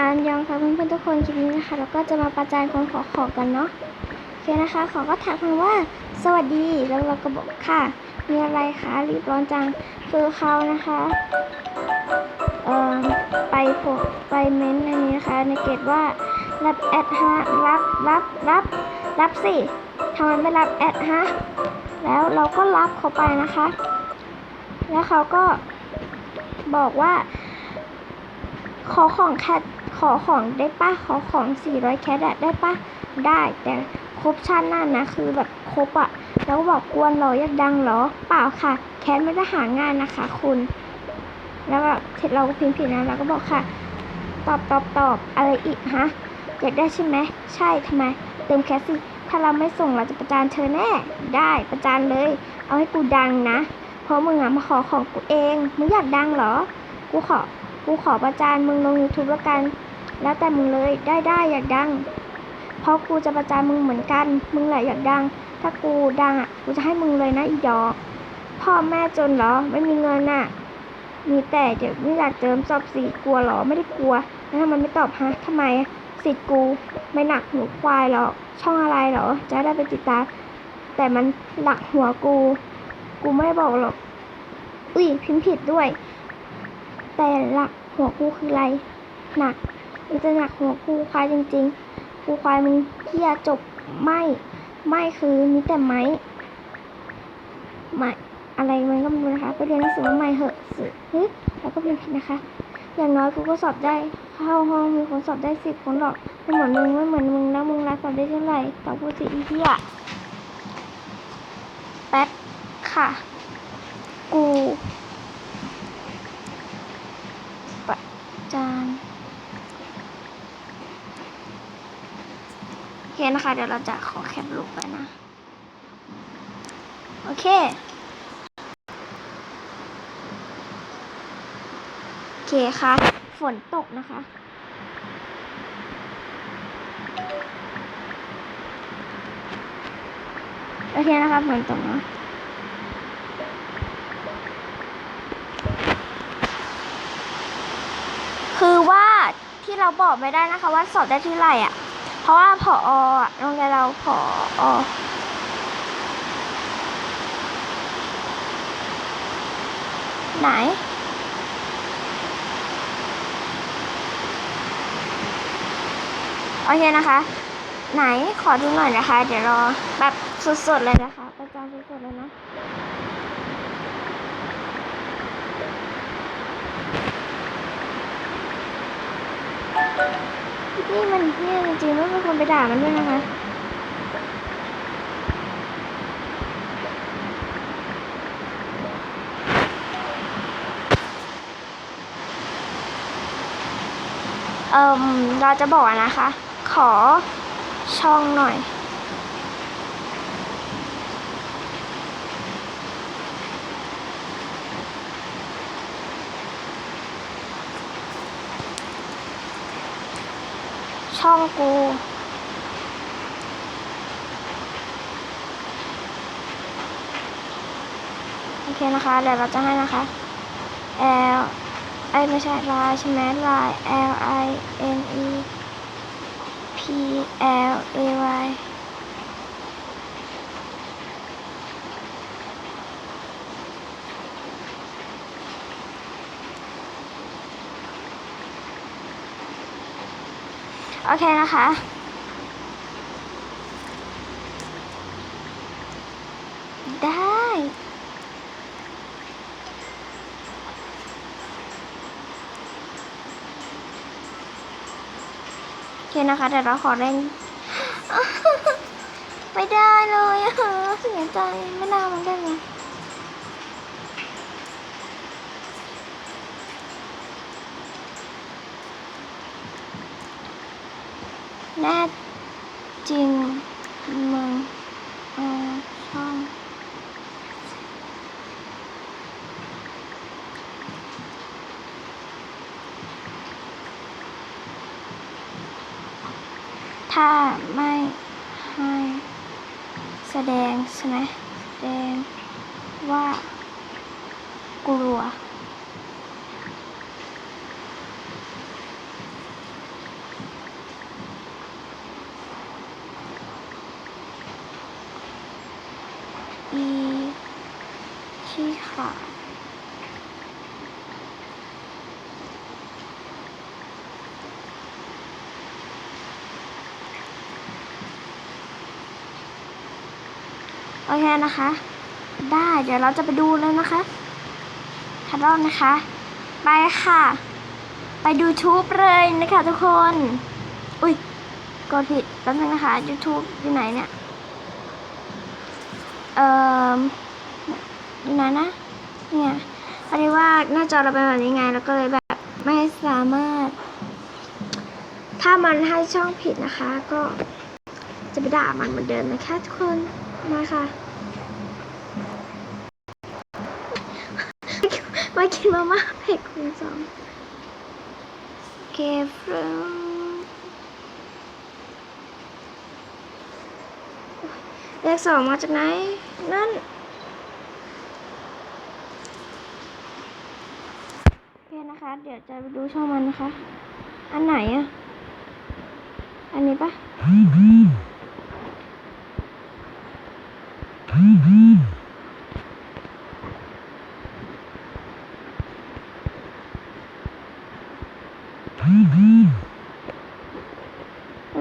อันยองค่ะเพื่อนๆทุกคนคลิปนี้นะคะเราก็จะมาประจานคนขอขอกันเนาะโอเคนะคะขอก็ทักมาว่า สวัสดีแล้วเราก็บอกค่ะ มีอะไรคะรีบร้อนจังคือเขานะคะเอ่อไปโพไปเม้นต์อันนี้นะคะ ในเกตว่ารับแอดฮะรับรับรับ รับสิทำไมไม่รับแอดฮะแล้วเราก็รับเขาไปนะคะ แล้วเขาก็บอกว่า ขอของแคทขอของได้ปะขอของ 400 แคทอะได้ปะได้ แต่ครบชาติหน้านะ คือแบบครบอะแล้วบอกกวนเหรออยากดังเหรอ เปล่าค่ะ แคทไม่ได้หาง่ายนะคะ คุณ แล้วแบบเสร็จเราก็พิมพ์ผิดนะเราก็บอกค่ะ ตอบตอบตอบอะไรอีกฮะอยากได้ใช่ไหมใช่ทำไม เติมแคสสิถ้าเราไม่ส่งเราจะประจานเธอแน่ ได้ประจานเลย เอาให้กูดังนะ เพราะมึงอะมาขอของกูเอง มึงอยากดังเหรอ กูขอ กูขอประจานมึงลง YouTube แล้วกัน แล้วแต่มึงเลยได้ได้อยากดัง เพราะกูจะประจานมึงเหมือนกัน มึงแหละอยากดัง ถ้ากูดังอะกูจะให้มึงเลยนะอีดอก พ่อแม่จนเหรอไม่มีเงินน่ะ มีแต่เดี๋ยวไม่อยากเติมสอบสี่กลัวเหรอไม่ได้กลัวแล้วทำไมไม่ตอบฮะทำไมสิทธิ์กูไม่หนักหัวควายหรอกช่องอะไรเหรอ จะได้ไปติดตามแต่มันหลักหัวกู กูไม่บอกหรอก อุ้ยพิมพ์ผิดด้วย แต่หลัก หัวกูคืออะไร หนัก มันจะหนักหัวกูควายจริงๆกูควายมึงเฮียจบไม่ ไม่คือมีแต่ไม้ไม่อะไรมันก็ไม่รู้นะคะ ไปเรียนหนังสือมาใหม่เหอะสือเฮ้ยแล้วก็เพียงผิดนะคะ อย่างน้อยกูก็สอบได้เข้าห้องมีคนสอบได้สิบคนหรอกไม่เหมือนมึงไม่เหมือนมึงแล้วมึงรักสอบได้เท่าไหร่ตอกูสิอีเหี้ยแป๊บค่ะ กูประจานโอเค นะคะ เดี๋ยวเราจะขอแคปรูปไปนะ โอเค โอเคค่ะ ฝนตกนะคะ โอเคนะคะฝนตกเนาะคือว่าที่เราบอกไม่ได้นะคะว่าสอบได้ที่ไรอะ เพราะว่าผอโรงเรียนเราผอไหน โอเคนะคะ ไหนขอดูหน่อยนะคะ เดี๋ยวรอแบบสดๆเลยนะคะประจานสดๆเลยนะ นี่มันเนี่ยจริงๆไม่เป็นคนไปด่ามันด้วยนะคะเอ่อเราจะบอกนะคะ ขอช่องหน่อย ช่องกู โอเคนะคะ เดี๋ยวเราจะให้นะคะ L ไอไม่ใช่ลายใช่ไหมลาย L I N E P L A Y โอเคนะคะ ได้ โอเคนะคะเดี๋ยวเราขอเร่ง ไม่ได้เลยเสียใจไม่น่าเหมันได้ไง แน่จริงมึงเอาช่องถ้าไม่ให้แสดงใช่ไหมแสดงว่ากลัว ค่ะ โอเคนะคะ ได้เดี๋ยวเราจะไปดูเลยนะคะทัดรอบนะคะ ไปค่ะ ไปดูทูบเลยนะคะทุกคน อุ้ยกดผิดแป๊บนึงนะคะ YouTube อยู่ไหนเนี่ย เอ่ออยู่ไหนนะ เนี่ยพอดีว่าหน้าจอเราเป็นแบบนี้ไงแล้วก็เลยแบบไม่สามารถ ถ้ามันให้ช่องผิดนะคะ ก็จะไปด่ามันเหมือนเดิมนะคะทุกคนมาค่ะมากินมาม่าเผ็ดคูณสองเกฟรเลขสองมาจากไหน นั่น โอ เคะเดี๋ยวจะไปดูช่องมันนะคะ อันไหนอะอันนี้ปะน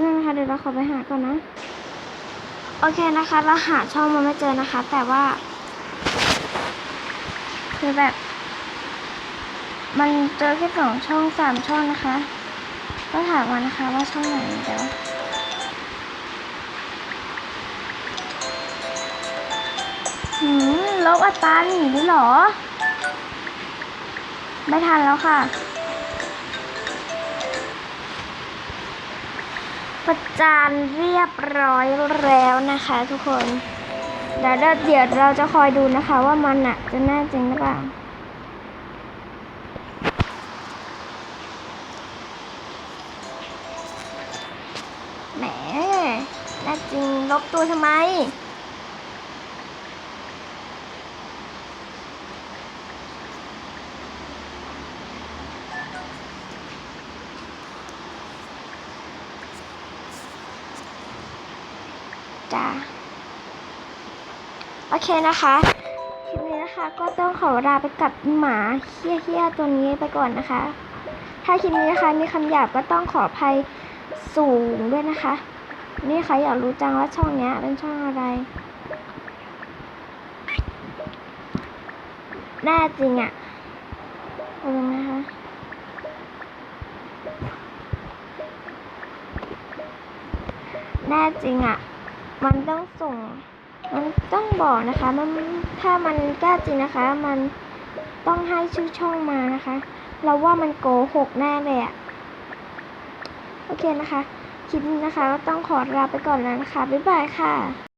ั่นนะคะเดี๋ยวเราขอไปหาก่อนนะ โอเคนะคะ เราหาช่องมันไม่เจอนะคะ แต่ว่า คือแบบ มันเจอแค่สองช่องสามช่องนะคะ ก็ถามมานะคะว่าช่องไหนเดี๋ยวหืมลบอัตราหนีด้วยหรอ ไม่ทันแล้วค่ะประจานเรียบร้อยแล้วนะคะทุกคน เดี๋ยวเราเดี๋ยวเราจะคอยดูนะคะว่ามันอะจะแน่จริงหรือเปล่า แหม แน่จริงลบตัวทำไม จ้า โอเคนะคะคลิปนี้นะคะ ก็ต้องขอลาไปกับหมาเฮี้ยๆตัวนี้ไปก่อนนะคะ ถ้าคลิปนี้นะคะมีคำหยาบก็ต้องขออภัยสูงด้วยนะคะ นี่ใครอยากรู้จังว่าช่องเนี้ยเป็นช่องอะไรแน่จริงอะ่ะเอาลงนะคะแน่จริงอะ่ะ มันต้องส่ง มันต้องบอกนะคะ มันถ้ามันกล้าจริงนะคะ มันต้องให้ชื่อช่องมานะคะ เราว่ามันโกหกแน่เลยอะโอเคนะคะ ลิปนี้นะคะก็ต้องขอลาไปก่อนแล้วนะคะ บ๊ายบายค่ะ